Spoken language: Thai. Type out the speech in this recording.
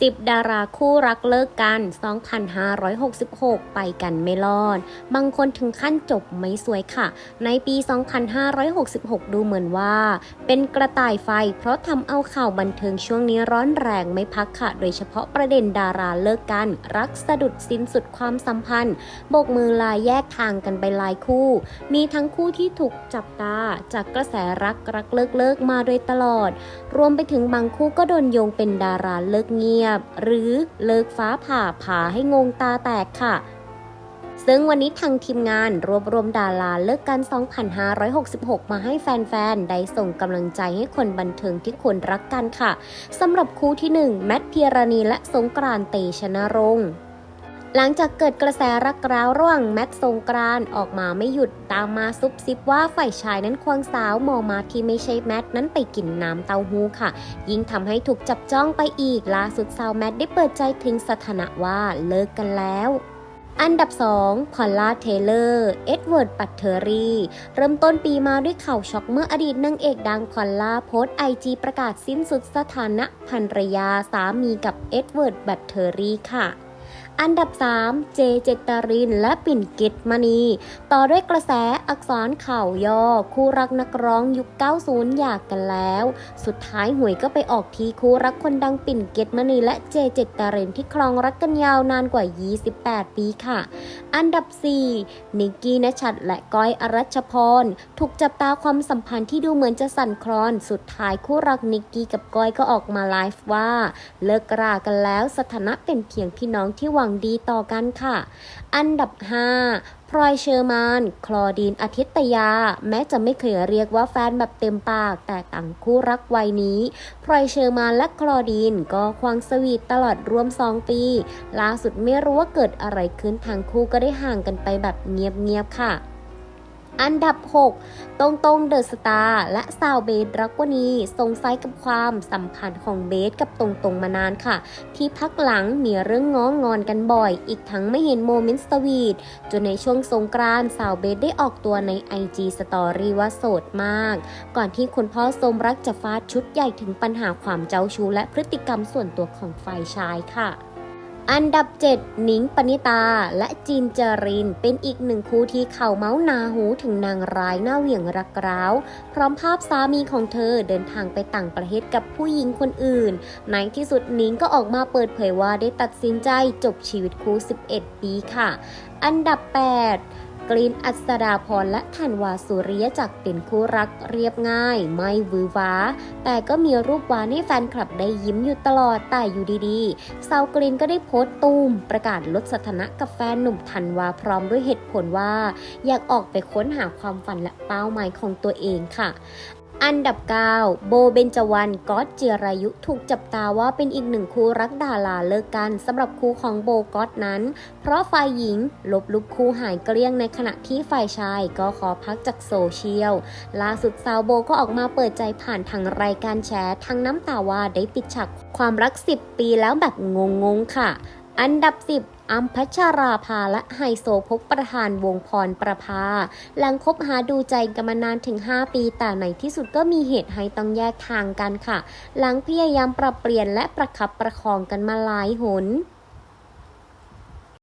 10 ดาราคู่รักเลิกกัน 2,566 ไปกันไม่รอด บางคนถึงขั้นจบไม่สวยค่ะ ในปี 2,566 ดูเหมือนว่า เป็นกระต่ายไฟ เพราะทำเอาข่าวบันเทิงช่วงนี้ร้อนแรงไม่พักค่ะ โดยเฉพาะประเด็นดาราเลิกกัน รักสะดุดสิ้นสุดความสัมพันธ์โบกมือลาแยกทางกันไปหลายคู่ มีทั้งคู่ที่ถูกจับตา จากกระแสรักรักเลิกเลิกมาโดยตลอด รวมไปถึงบางคู่ก็โดนโยงเป็นดาราเลิกเงียบหรือเลิกฟ้าผ่าผ่าให้งงตาแตกค่ะ ซึ่งวันนี้ทางทีมงานรวบรวมดาราเลิกกัน 2,566 มาให้แฟน ๆ ได้ส่งกำลังใจให้คนบันเทิงที่ควรรักกันค่ะสำหรับคู่ที่ 1 แมทเพียรณีและสงกรานต์เตชนรงค์ หลังจากเกิดกระแสรักร้าวระหว่างแมทสงกรานออกมาไม่หยุดตามมาซุบซิบว่าฝ่ายชายนั้นควงสาวมอมาที่ไม่ใช่แมทนั้นไปกินน้ำเต้าหู้ค่ะ ยิ่งทำให้ถูกจับจ้องไปอีกล่าสุดสาวแมทได้เปิดใจถึงสถานะว่าเลิกกันแล้วอันดับ 2 พอลล่า เทเลอร์ เอ็ดเวิร์ด ปัตเทอรี่ เริ่มต้นปีมาด้วยข่าวช็อกเมื่ออดีตนางเอกดังพอลล่าโพสไอจีประกาศสิ้นสุดสถานะภรรยาสามีกับเอ็ดเวิร์ด บัตเทอรี่ค่ะ อันดับ 3 เจเจตาริน และปิ่นกิตมณี ต่อด้วยกระแสอักษรข่าวย่อ คู่รักนักร้องยุค 90 อยากกันแล้ว สุดท้ายหวยก็ไปออกทีคู่รักคนดังปิ่นเกตมณี และเจเจตารินที่ครองรักกันยาวนานกว่า 28 ปีค่ะ อันดับ 4 นิกกี้นชัดและก้อยอรัชพร ถูกจับตาความสัมพันธ์ที่ดูเหมือนจะสั่นคลอน สุดท้ายคู่รักนิกกี้กับก้อยก็ออกมาไลฟ์ว่า เลิกรากันแล้วสถานะเป็นเพียงพี่น้องที่หวังดีต่อกันค่ะ อันดับ 5 พลอยเชอร์มาน คลอดีนอาทิตยา แม้จะไม่เคยเรียกว่าแฟนแบบเต็มปาก แต่ต่างคู่รักวัยนี้ พลอยเชอร์มานและคลอดีนก็ควงสวีทตลอดรวม 2 ปี ล่าสุดไม่รู้ว่าเกิดอะไรขึ้นทางคู่ก็ได้ห่างกันไปแบบเงียบๆค่ะ อันดับ 6 ตรงตรงเดอะสตาร์และสาวเบสรักวนีสงสัยกับความสัมพันธ์ของเบสกับตรงตรงมานานค่ะ ที่พักหลังมีเรื่องง้องงอนกันบ่อย อีกทั้งไม่เห็นโมเมนต์สวีทจนในช่วงสงกรานสาวเบสได้ออกตัวใน IG Story ว่าโสดมาก ก่อนที่คุณพ่อสมรักจะฟาดชุดใหญ่ถึงปัญหาความเจ้าชู้และพฤติกรรมส่วนตัวของฝ่ายชายค่ะ อันดับ 7 หนิงปณิตาและจีนเจริน เป็นอีกหนึ่งคู่ที่เข่าเมาส์นาหูถึงนางร้ายหน้าเหวี่ยงรักร้าว พร้อมภาพสามีของเธอเดินทางไปต่างประเทศกับผู้หญิงคนอื่น ในที่สุดหนิงก็ออกมาเปิดเผยว่าได้ตัดสินใจจบชีวิตคู่ 11 ปีค่ะ อันดับ 8 กรีนอัศดาพรและธันวาสุริยจักรเป็นคู่รักเรียบง่าย ไม่วือหวาแต่ก็มีรูปหวานให้แฟนคลับได้ยิ้มอยู่ตลอดแต่อยู่ดีๆสาวกรีนก็ได้โพสต์ตูม ประกาศลดสถานะกับแฟนหนุ่มธันวาพร้อมด้วยเหตุผลว่า อยากออกไปค้นหาความฝันและเป้าหมายของตัวเองค่ะ อันดับ 9 โบเบนจวันก๊อตเจียรายุถูกจับตาว่าเป็นอีกหนึ่งคู่รักดาราเลิกกันสำหรับคู่ของโบก๊อตนั้น เพราะฝ่ายหญิงลบลุกคู่หายเกลี้ยงในขณะที่ฝ่ายชายก็ขอพักจากโซเชียล ล่าสุดสาวโบก็ออกมาเปิดใจผ่านทางรายการแชร์ทั้งน้ำตาว่าได้ปิดฉากความรัก 10 ปีแล้วแบบงงๆค่ะ อันดับ 10อัมพัชราภาและไฮโซพกประธานวงพรประภา หลังคบหาดูใจกันมานานถึง 5 ปี แต่ในที่สุดก็มีเหตุให้ต้องแยกทางกันค่ะ หลังพยายามปรับเปลี่ยนและประคับประคองกันมาหลายหน